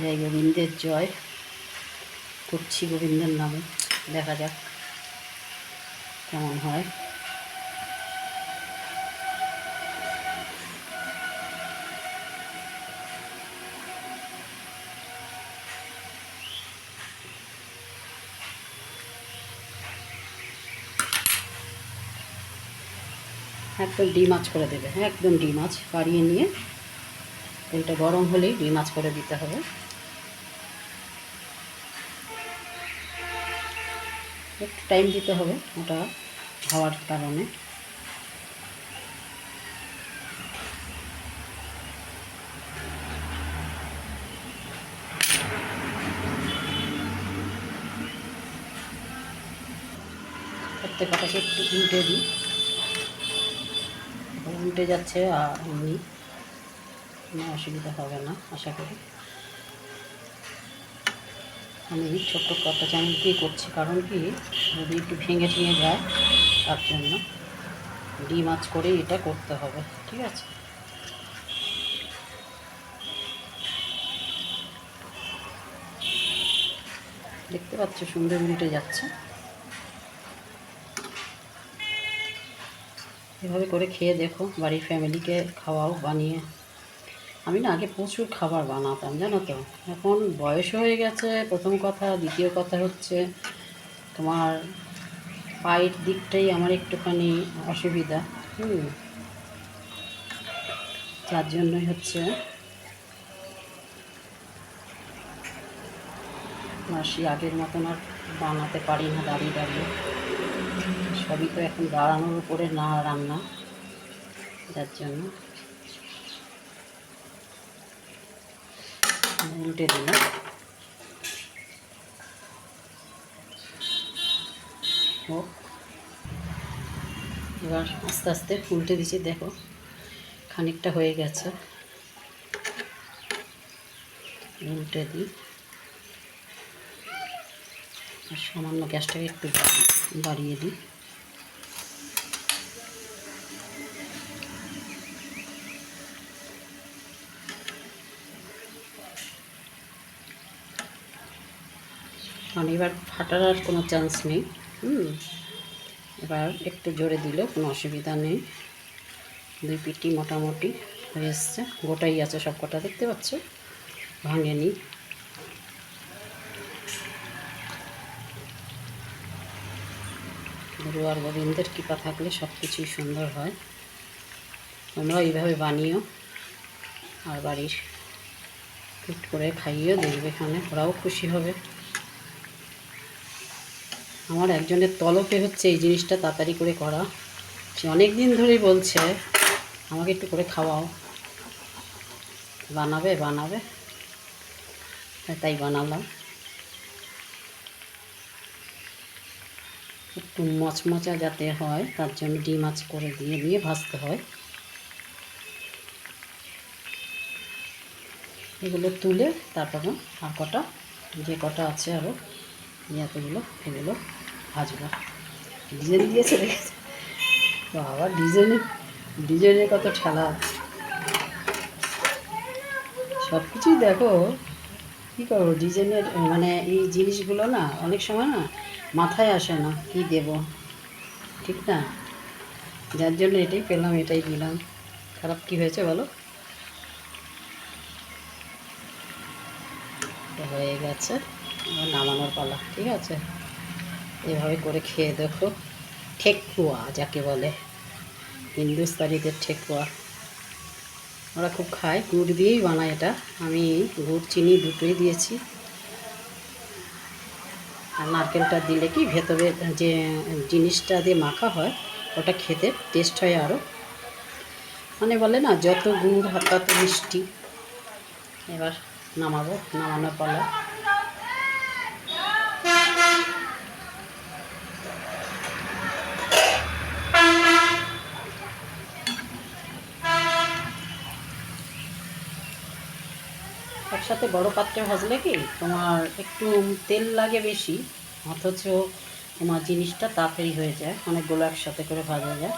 জয় গোবিন্দের জয় করছি গোবিন্দের নামে দেখা যাক কেমন হয়। একদম ডিম আঁচ করে দেবে হ্যাঁ একদম ডিম আঁচ, বাড়িয়ে নিয়ে। তেলটা গরম হলেই ডিম আঁচ করে দিতে হবে। একটু টাইম দিতে হবে ওটা হওয়ার কারণে। প্রত্যেকটাকে একটু উল্টে দিই। উল্টে যাচ্ছে আর এমনি কোনো অসুবিধা হবে না, আশা করি। আমি ছোট্ট কটা চ্যানেল দিয়ে করছি, কারণ কি যদি একটু ভেঙে ভেঙে যায়, তার জন্য ডিম আঁচ করে এটা করতে হবে, ঠিক আছে? দেখতে পাচ্ছ সুন্দর উল্টে যাচ্ছে। এভাবে করে খেয়ে দেখো, বাড়ির ফ্যামিলিকে খাওয়াও, বানিয়ে আমি না আগে প্রচুর খাবার বানাতাম, জানো তো। এখন বয়স হয়ে গেছে, প্রথম কথা, দ্বিতীয় কথা হচ্ছে তোমার পায়ের দিকটাই আমার একটুখানি অসুবিধা, হুম। যার জন্যই হচ্ছে মাসি আগের মতন আর বানাতে পারি না দাঁড়িয়ে দাঁড়িয়ে। সবই তো এখন দাঁড়ানোর উপরে না রান্না, যার জন্য। উল্টে দিলাম। ও এবার আস্তে আস্তে উল্টে দিচ্ছি, দেখো খানিকটা হয়ে গেছে। উল্টে দিই। আর সামান্য গ্যাসটাকে একটু বাড়িয়ে দিই। কারণ এবার ফাটার আর কোনো চান্স নেই। হুম। এবার একটু জোরে দিলেও কোনো অসুবিধা নেই। দুই পিটি মোটামুটি হয়ে এসছে। গোটাই আছে সব কটা দেখতে পাচ্ছ? ভাঙেনি। গুরু আর গোবিন্দের কৃপা থাকলে সব কিছুই সুন্দর হয়। তোমরা এইভাবে বানিও। আর বাড়ির ফিট করে খাইয়েও দেখবে এখানে, ওরাও খুশি হবে। আমার একজনের তলপে হচ্ছে এই জিনিসটা তাড়াতাড়ি করে করা। সে অনেক দিন ধরেই বলছে, আমাকে একটু করে খাওয়াও। বানাবে বানাবে। তাই বানালাম। একটু মচমচা যাতে হয়, তার জন্য ডিম মাছ করে দিয়ে দিয়ে ভাজতে হয়। এগুলো তুলে তারপর আর কটা, যে কটা আছে আরও ইয়াতেগুলো এগুলো ভাজবো ডিজাইন দিয়েছে রেখেছে বাবা ডিজাইনে ডিজাইনের কত ঠেলা। সব কিছুই দেখো, কী করব? ডিজাইনের মানে এই জিনিসগুলো না, অনেক সময় না মাথায় আসে না, কি দেব? ঠিক না? যার জন্য এটাই পেলাম, এটাই দিলাম খারাপ কি হয়েছে বলো? হয়ে গেছে। নামানোর পালা, ঠিক আছে? এভাবে করে খেয়ে দেখো। ঠেকুয়া যাকে বলে। হিন্দুস্তানিদের ঠেকুয়া। ওরা খুব খায়, গুড় দিয়েই বানায় এটা। আমি গুড়, চিনি দুটোই দিয়েছি। আর নারকেলটা দিলে কি ভেতরে যে জিনিসটা দিয়ে মাখা হয়, ওটা খেতে টেস্ট হয় আরও মানে বলে না, যত গুড়, তত মিষ্টি। এবার নামাবো, নামানোর পালা। একসাথে বড় পাত্রে ভাজলে কি তোমার একটু তেল লাগে বেশি, অথচ তোমার জিনিসটা তাড়াতাড়ি হয়ে যায়, অনেকগুলো একসাথে করে ভাজা যায়।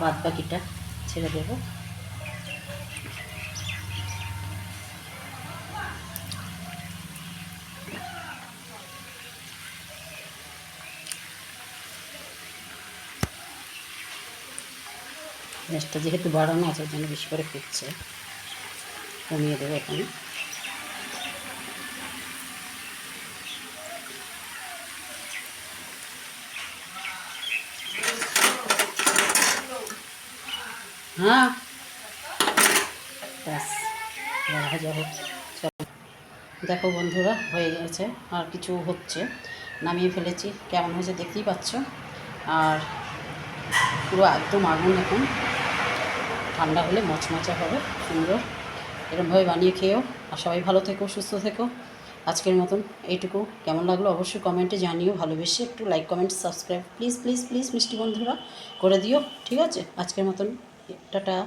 বাদ বাকিটা ছেড়ে দেবো। গ্যাসটা যেহেতু বাড়ানো আছে, ওই জন্য বেশি করে ফুটছে। কমিয়ে দেবো এখানে। হ্যাঁ? ব্যাস হোক দেখো বন্ধুরা, হয়ে গেছে, আর কিছু হচ্ছে। নামিয়ে ফেলেছি, কেমন হয়েছে দেখতেই পাচ্ছ। আর পুরো একদম আগুন এখন। ঠান্ডা হলে মচমচা হবে, সুন্দর। এরকমভাবে বানিয়ে খেয়েও, আর সবাই ভালো থেকো, সুস্থ থেকো। আজকের মতন এইটুকু। কেমন লাগল অবশ্যই কমেন্টে জানিও, ভালোবেসে একটু like comment subscribe please please please মিষ্টি বন্ধুরা, করে দিও, ঠিক আছে? আজকের মতন টাটা।